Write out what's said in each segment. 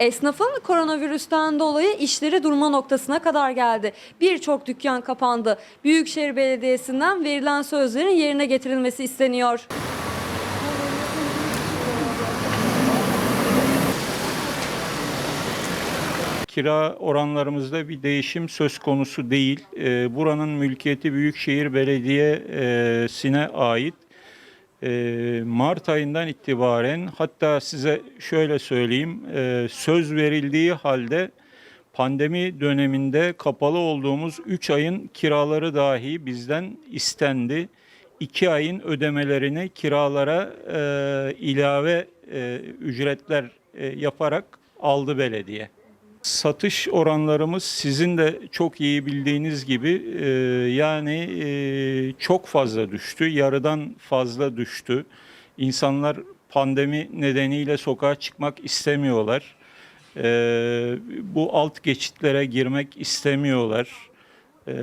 Esnafın koronavirüsten dolayı işleri durma noktasına kadar geldi. Birçok dükkan kapandı. Büyükşehir Belediyesi'nden verilen sözlerin yerine getirilmesi isteniyor. Kira oranlarımızda bir değişim söz konusu değil. Ee, buranın mülkiyeti Büyükşehir Belediyesi'ne ait. Ee, Mart ayından itibaren hatta size şöyle söyleyeyim e, söz verildiği halde pandemi döneminde kapalı olduğumuz 3 ayın kiraları dahi bizden istendi. 2 ayın ödemelerini kiralara e, ilave e, ücretler yaparak aldı belediye. Satış oranlarımız sizin de çok iyi bildiğiniz gibi e, yani e, çok fazla düştü. Yarıdan fazla düştü. İnsanlar pandemi nedeniyle sokağa çıkmak istemiyorlar. E, bu alt geçitlere girmek istemiyorlar. E,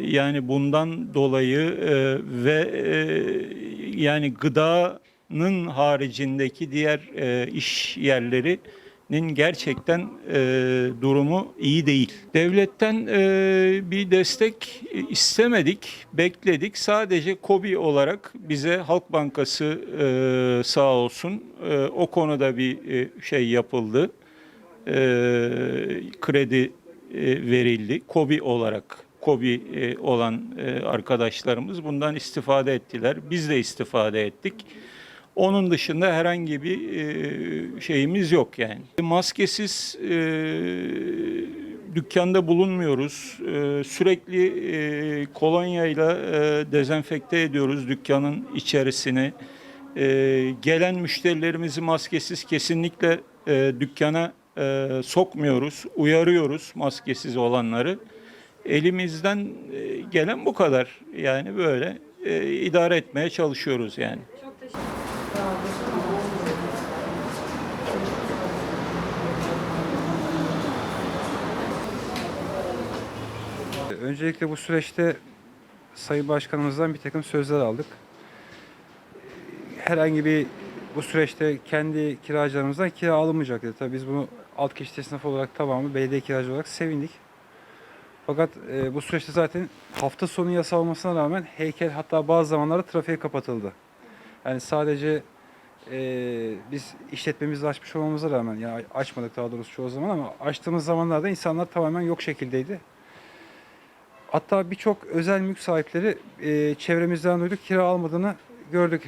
yani bundan dolayı e, ve e, yani gıdanın haricindeki diğer e, iş yerleri nin gerçekten e, durumu iyi değil. Devletten e, bir destek istemedik, bekledik. Sadece KOBİ olarak bize Halk Bankası e, sağ olsun e, o konuda bir e, şey yapıldı. E, kredi e, verildi. KOBİ olarak KOBİ e, olan e, arkadaşlarımız bundan istifade ettiler. Biz de istifade ettik. Onun dışında herhangi bir e, şeyimiz yok yani. Maskesiz e, dükkanda bulunmuyoruz. E, sürekli e, kolonyayla e, dezenfekte ediyoruz dükkanın içerisini. Gelen müşterilerimizi maskesiz kesinlikle e, dükkana sokmuyoruz. Uyarıyoruz maskesiz olanları. Elimizden gelen bu kadar. Yani böyle idare etmeye çalışıyoruz yani. Öncelikle bu süreçte Sayın Başkanımızdan bir takım sözler aldık. Herhangi bir bu süreçte kendi kiracılarımızdan kira alınmayacak dedi. Tabii biz bunu alt geçit esnafı olarak tamamı belediye kiracı olarak sevindik. Fakat e, bu süreçte zaten hafta sonu yasa olmasına rağmen heykel hatta bazı zamanlarda trafiğe kapatıldı. Yani sadece e, biz işletmemizi açmış olmamıza rağmen yani açmadık daha doğrusu çoğu zaman ama açtığımız zamanlarda insanlar tamamen yok şekildeydi. Hatta birçok özel mülk sahipleri e, çevremizden duyduk kira almadığını gördük.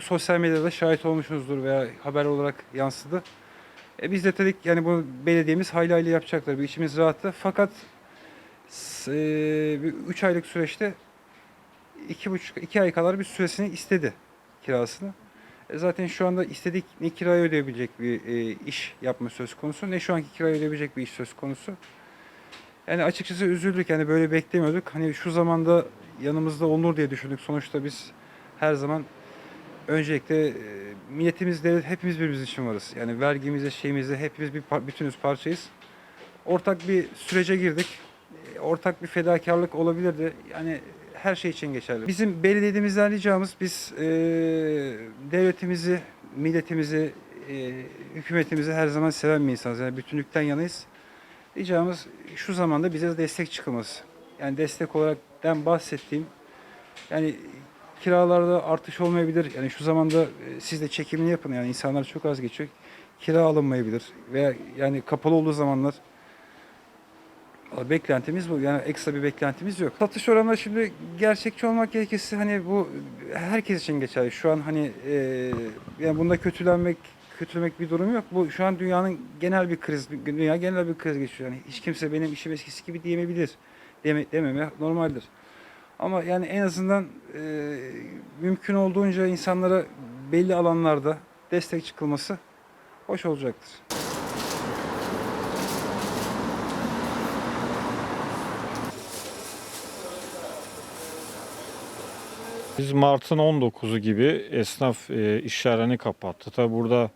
Sosyal medyada şahit olmuşuzdur veya haber olarak yansıdı. E, biz de dedik yani bu belediyemiz hayli hayli yapacaklar. Bir içimiz rahattı. Fakat 3 aylık süreçte iki buçuk iki ay kadar bir süresini istedi kirasını. E, zaten şu anda istedik ne kirayı ödeyebilecek bir e, iş yapma söz konusu ne şu anki kirayı ödeyebilecek bir iş söz konusu. Yani açıkçası üzüldük yani böyle beklemiyorduk. Hani şu zamanda yanımızda olur diye düşündük. Sonuçta biz her zaman öncelikle e, milletimiz, devlet hepimiz birbirimiz için varız. Yani vergimizde, şeyimizde hepimiz bir bütünüz, parçayız. Ortak bir sürece girdik. E, Ortak bir fedakarlık olabilirdi. Yani her şey için geçerli. Bizim belediyemizden ricamız biz e, devletimizi, milletimizi, e, hükümetimizi her zaman seven bir insanız. Yani bütünlükten yanayız. Ricamız şu zamanda bize destek çıkılması. Yani destek olarak ben bahsettiğim yani kiralarda artış olmayabilir. Yani şu zamanda e, siz de çekimini yapın. Yani insanlar çok az geçiyor. Kira alınmayabilir veya yani kapalı olduğu zamanlar Beklentimiz bu. Yani ekstra bir beklentimiz yok. Satış oranları şimdi gerçekçi olmak gerekirse hani bu herkes için geçerli. Şu an hani e, yani bunda kötülenmek kötülemek bir durum yok. Bu şu an dünyanın genel bir kriz, dünya genel bir kriz geçiyor. Yani hiç kimse benim işim eskisi gibi diyemeyebilir. Deme, dememe normaldir. Ama yani en azından e, mümkün olduğunca insanlara belli alanlarda destek çıkılması hoş olacaktır. Biz Mart'ın 19'u gibi esnaf e, iş yerlerini kapattı. Tabi burada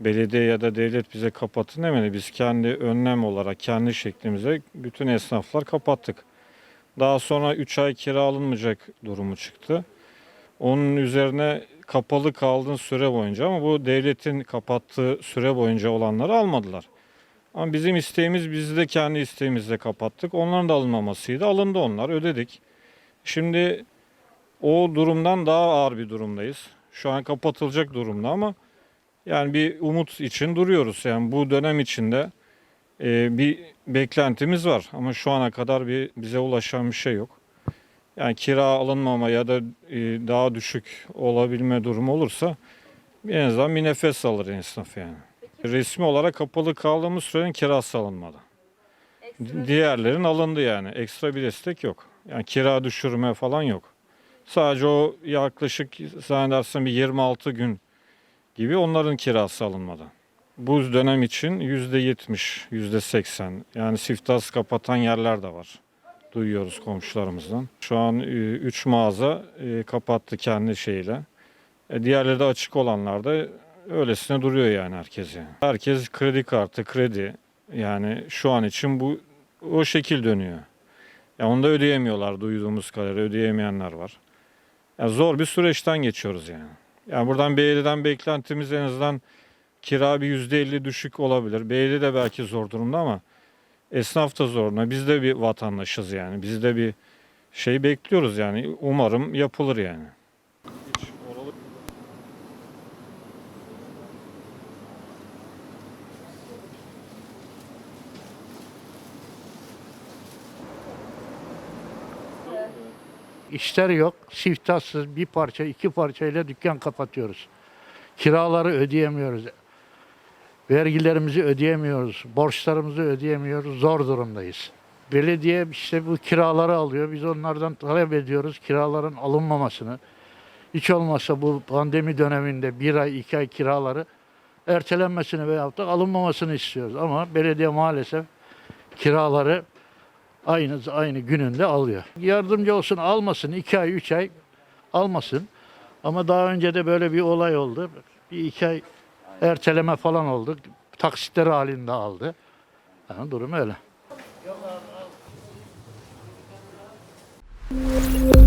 belediye ya da devlet bize kapatın demedi. Biz kendi önlem olarak kendi şeklimize bütün esnaflar kapattık. Daha sonra 3 ay kira alınmayacak durumu çıktı. Onun üzerine kapalı kaldığın süre boyunca ama bu devletin kapattığı süre boyunca olanları almadılar. Ama bizim isteğimiz biz de kendi isteğimizle kapattık. Onların da alınmamasıydı. Alındı onlar ödedik. Şimdi o durumdan daha ağır bir durumdayız. Şu an kapatılacak durumda ama yani bir umut için duruyoruz. Yani bu dönem içinde e, bir beklentimiz var ama şu ana kadar bir bize ulaşan bir şey yok. Yani kira alınmama ya da e, daha düşük olabilme durumu olursa en azından bir nefes alır esnaf yani. Resmi olarak kapalı kaldığımız sürenin kirası alınmadı. Diğerlerin alındı yani. Ekstra bir destek yok. Yani kira düşürme falan yok. Sadece o yaklaşık zannedersem bir 26 gün gibi onların kirası alınmadı. Bu dönem için %70, %80 yani siftaz kapatan yerler de var. Duyuyoruz komşularımızdan. Şu an 3 mağaza e, kapattı kendi şeyle. E, Diğerleri de açık olanlar da öylesine duruyor yani herkes yani. Herkes kredi kartı, kredi yani şu an için bu o şekil dönüyor. Ya onu da ödeyemiyorlar duyduğumuz kadarıyla ödeyemeyenler var. Ya zor bir süreçten geçiyoruz yani. Yani buradan belediyeden beklentimiz en azından kira bir yüzde elli düşük olabilir. Belediye de belki zor durumda ama esnaf da zor durumda. Biz de bir vatandaşız yani. Biz de bir şey bekliyoruz yani. Umarım yapılır yani. İşler yok. Siftahsız bir parça, iki parçayla dükkan kapatıyoruz. Kiraları ödeyemiyoruz. Vergilerimizi ödeyemiyoruz. Borçlarımızı ödeyemiyoruz. Zor durumdayız. Belediye işte bu kiraları alıyor. Biz onlardan talep ediyoruz kiraların alınmamasını. Hiç olmazsa bu pandemi döneminde bir ay, iki ay kiraları ertelenmesini veyahut da alınmamasını istiyoruz. Ama belediye maalesef kiraları Aynı, aynı gününde alıyor. Yardımcı olsun almasın 2 ay 3 ay almasın. Ama daha önce de böyle bir olay oldu. Bir iki ay erteleme falan oldu. Taksitleri halinde aldı. Yani durum öyle. Yok abi,